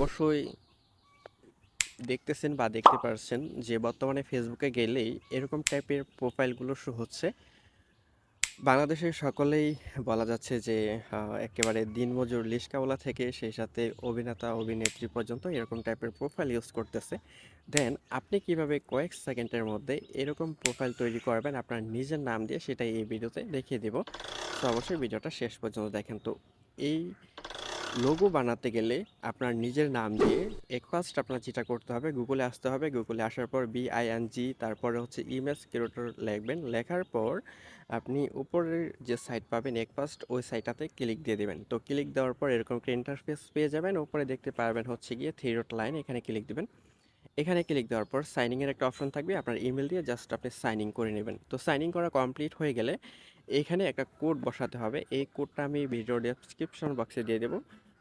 অবশ্যই দেখতেছেন বা দেখতে পারছেন যে বর্তমানে ফেসবুকে গেলেই এরকম টাইপের প্রোফাইলগুলো শো হচ্ছে। বাংলাদেশের সকলেই বলা যাচ্ছে যে একেবারে দিনমজুর লিস্কাওয়ালা থেকে সেই সাথে অভিনেতা, অভিনেত্রী পর্যন্ত এরকম টাইপের প্রোফাইল ইউজ করতেছে। দেন আপনি কীভাবে কয়েক সেকেন্ডের মধ্যে এরকম প্রোফাইল তৈরি করবেন, আপনার নিজের নাম দিয়ে সেটাই এই ভিডিওতে দেখিয়ে দেব। তো অবশ্যই ভিডিওটা শেষ পর্যন্ত দেখেন। তো এই লোগো বানাতে গেলে আপনার নিজের নাম দিয়ে এক ফার্স্ট আপনার যেটা করতে হবে গুগলে আসতে হবে। গুগলে আসার পর বিআইএনজি তারপরে হচ্ছে ইমেজ ক্রিয়েটর লিখবেন। লেখার পর আপনি উপরের যে সাইট পাবেন এক ফার্স্ট ওই সাইটটাতে ক্লিক দিয়ে দেবেন। তো ক্লিক দেওয়ার পর এরকম একটা ইন্টারফেস পেয়ে যাবেন। উপরে দেখতে পারবেন হচ্ছে গিয়ে থ্রি ডট লাইন এখানে ক্লিক দেবেন। এখানে ক্লিক দেওয়ার পর সাইনিং এর একটা অপশন থাকবে, আপনার ইমেল দিয়ে জাস্ট আপনি সাইন ইন করে নেবেন। তো সাইন ইন করা কমপ্লিট হয়ে গেলে এখানে একটা কোড বসাতে হবে। এই কোডটা আমি ভিডিও ডেসক্রিপশন বক্সে দিয়ে দেবো।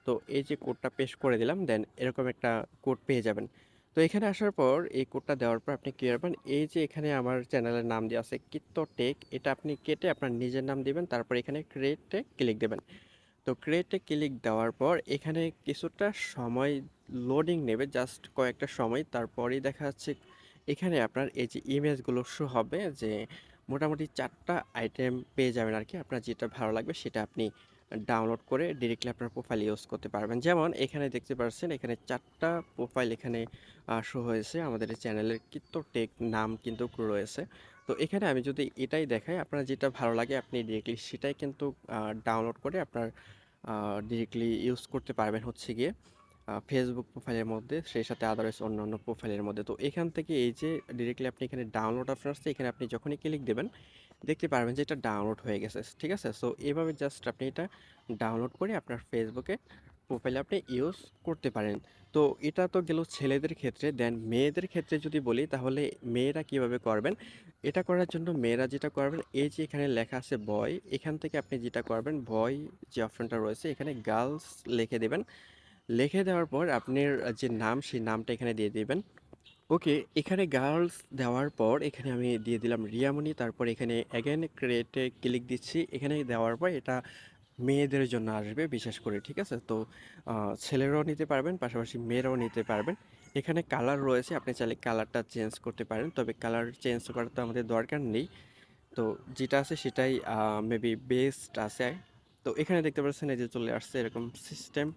তো এই যে কোডটা পেশ করে দিলাম দেন এরকম একটা কোড পেয়ে যাবেন। তো এখানে আসার পর এই কোডটা দেওয়ার পর আপনি কী করবেন এই যে এখানে আমার চ্যানেলের নাম দেওয়া আছে কিত্ত টেক এটা আপনি কেটে আপনার নিজের নাম দিবেন, তারপর এখানে ক্রিয়েটে ক্লিক দেবেন। তো ক্রিয়েটে ক্লিক দেওয়ার পর এখানে কিছুটা সময় লোডিং নেবে জাস্ট কয়েকটা সময়, তারপরেই দেখা যাচ্ছে এখানে আপনার এই যে ইমেজগুলো শো হবে যে মোটামুটি চারটা আইটেম পেয়ে যাবেন আর কি আপনার যেটা ভালো লাগবে সেটা আপনি ডাউনলোড করে ডিরেক্টলি আপনার প্রোফাইল ইউজ করতে পারবেন। যেমন এখানে দেখতে পাচ্ছেন, এখানে চারটা প্রোফাইল এখানে শো হয়েছে। আমাদের চ্যানেলের কিন্তু টেক নাম কিন্তু রয়েছে। তো এখানে আমি যদি এটাই দেখাই, আপনার যেটা ভালো লাগে আপনি ডিরেক্টলি সেটাই কিন্তু ডাউনলোড করে আপনার ডিরেক্টলি ইউজ করতে পারবেন হচ্ছে গিয়ে। ফেসবুক প্রোফাইলের মধ্যে, সেই সাথে আদারওয়াইজ অন্যান্য প্রোফাইলের মধ্যে। তো এখান থেকে এই যে ডিরেক্টলি আপনি এখানে ডাউনলোড অপশন আসছে, এখানে আপনি যখনই ক্লিক দেবেন, দেখতে পারবেন যে এটা ডাউনলোড হয়ে গেছে, ঠিক আছে? সো এভাবে জাস্ট আপনি এটা ডাউনলোড করে আপনার ফেসবুকে প্রোফাইলে আপনি ইউজ করতে পারেন। তো এটা তো গেল ছেলেদের ক্ষেত্রে দেন মেয়েদের ক্ষেত্রে যদি বলি, তাহলে মেয়েরা কীভাবে করবেন? এটা করার জন্য মেয়েরা যেটা করবেন, এই যে এখানে লেখা আছে বয় এখান থেকে আপনি যেটা করবেন বয় যে অপশনটা রয়েছে, এখানে গার্লস লিখে দেবেন। লিখে দেওয়ার পর আপনার যে নাম, সেই নামটা এখানে দিয়ে দিবেন। ওকে, এখানে গার্লস দেওয়ার পর এখানে আমি দিয়ে দিলাম রিয়ামণি, তারপর এখানে অ্যাগেন ক্রিয়েটে ক্লিক দিচ্ছি। এখানে দেওয়ার পর এটা মেয়েদের জন্য আসবে, বিশেষ করে, ঠিক আছে? তো ছেলেরাও নিতে পারবেন, পাশাপাশি মেয়েরাও নিতে পারবেন। এখানে কালার রয়েছে, আপনি চাইলে কালারটা চেঞ্জ করতে পারেন, তবে কালার চেঞ্জ করার তো আমাদের দরকার নেই। তো, যেটা আছে সেটাই মেবি বেস্ট আছে। তো, এখানে দেখতে পাচ্ছেন, এই যে চলে আসছে এরকম সিস্টেম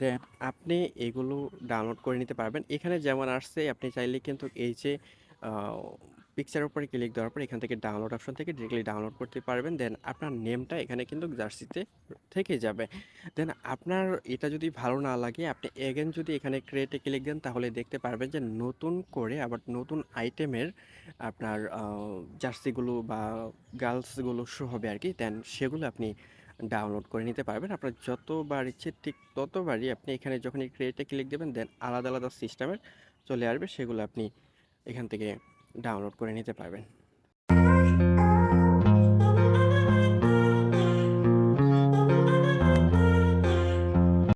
দেন আপনি এগুলো ডাউনলোড করে নিতে পারবেন। এখানে যেমন আসছে, আপনি চাইলে কিন্তু এই যে পিকচারের উপরে ক্লিক দেওয়ার পর এখান থেকে ডাউনলোড অপশন থেকে ডিরেক্টলি ডাউনলোড করতে পারবেন। দেন আপনার নেমটা এখানে কিন্তু জার্সিতে থেকে যাবে। দেন আপনার এটা যদি ভালো না লাগে, আপনি এগেন যদি এখানে ক্রিয়েটে ক্লিক দেন, তাহলে দেখতে পারবেন যে নতুন করে আবার নতুন আইটেমের আপনার জার্সিগুলো বা গার্লসগুলো শো হবে আর কি দেন সেগুলো আপনি ডাউনলোড করে নিতে পারবেন। আপনার যতবার ইচ্ছে ঠিক ততবারই আপনি এখানে যখন ক্রিয়েটে ক্লিক দেবেন দেন আলাদা আলাদা সিস্টেমের চলে আসবে। সেগুলো আপনি এখান থেকে ডাউনলোড করে নিতে পারবেন।